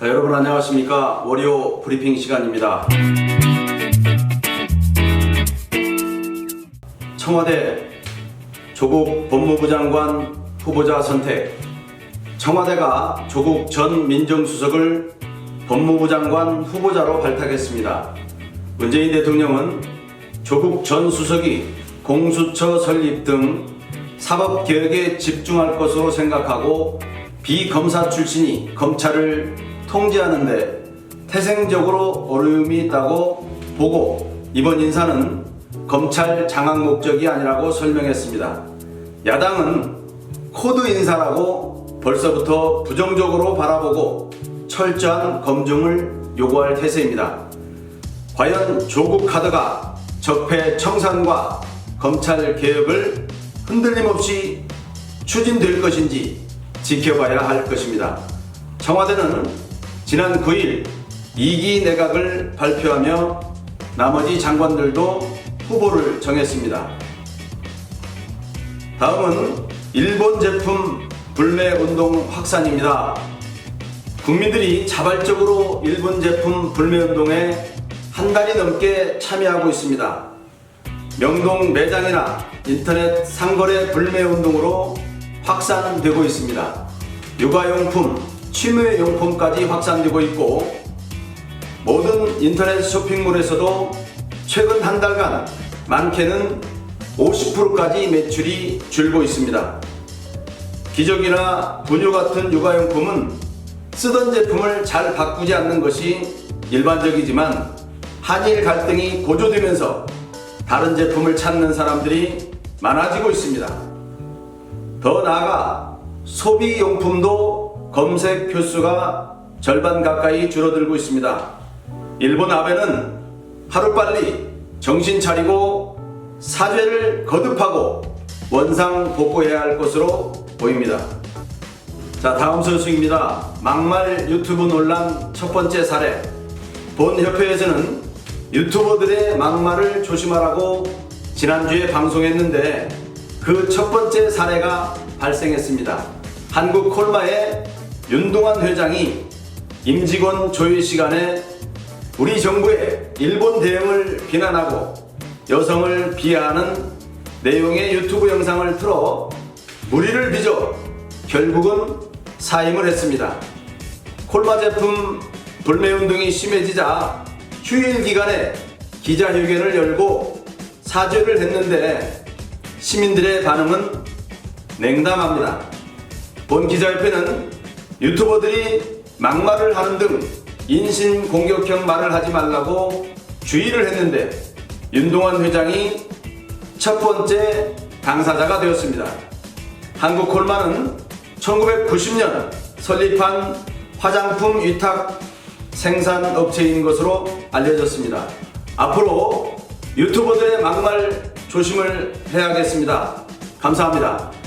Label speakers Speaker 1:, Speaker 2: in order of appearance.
Speaker 1: 자, 여러분 안녕하십니까? 월요 브리핑 시간입니다. 청와대 조국 법무부 장관 후보자 선택. 청와대가 조국 전 민정수석을 법무부 장관 후보자로 발탁했습니다. 문재인 대통령은 조국 전 수석이 공수처 설립 등 사법 개혁에 집중할 것으로 생각하고 비검사 출신이 검찰을 통제하는데 태생적으로 어려움이 있다고 보고 이번 인사는 검찰 장악 목적이 아니라고 설명했습니다. 야당은 코드 인사라고 벌써부터 부정적으로 바라보고 철저한 검증을 요구할 태세입니다. 과연 조국 카드가 적폐 청산과 검찰 개혁을 흔들림 없이 추진될 것인지 지켜봐야 할 것입니다. 청와대는 지난 9일 2기 내각을 발표하며 나머지 장관들도 후보를 정했습니다. 다음은 일본 제품 불매 운동 확산입니다. 국민들이 자발적으로 일본 제품 불매 운동에 한 달이 넘게 참여하고 있습니다. 명동 매장이나 인터넷 상거래 불매 운동으로 확산되고 있습니다. 육아용품, 취미 용품까지 확산되고 있고 모든 인터넷 쇼핑몰에서도 최근 한 달간 많게는 50%까지 매출이 줄고 있습니다. 기저귀나 분유 같은 육아용품은 쓰던 제품을 잘 바꾸지 않는 것이 일반적이지만 한일 갈등이 고조되면서 다른 제품을 찾는 사람들이 많아지고 있습니다. 더 나아가 소비용품도 검색 횟수가 절반 가까이 줄어들고 있습니다. 일본 아베는 하루빨리 정신 차리고 사죄를 거듭하고 원상 복구해야 할 것으로 보입니다. 자, 다음 소식입니다. 막말 유튜브 논란 첫 번째 사례. 본 협회에서는 유튜버들의 막말을 조심하라고 지난주에 방송했는데 그 첫 번째 사례가 발생했습니다. 한국 콜마의 윤동환 회장이 임직원 조회 시간에 우리 정부의 일본 대응을 비난하고 여성을 비하하는 내용의 유튜브 영상을 틀어 무리를 빚어 결국은 사임을 했습니다. 콜마 제품 불매 운동이 심해지자 휴일 기간에 기자회견을 열고 사죄를 했는데 시민들의 반응은 냉담합니다. 본 기자협회는 유튜버들이 막말을 하는 등 인신 공격형 말을 하지 말라고 주의를 했는데 윤동환 회장이 첫 번째 당사자가 되었습니다. 한국 콜마는 1990년 설립한 화장품 위탁 생산 업체인 것으로 알려졌습니다. 앞으로 유튜버들의 막말 조심을 해야겠습니다. 감사합니다.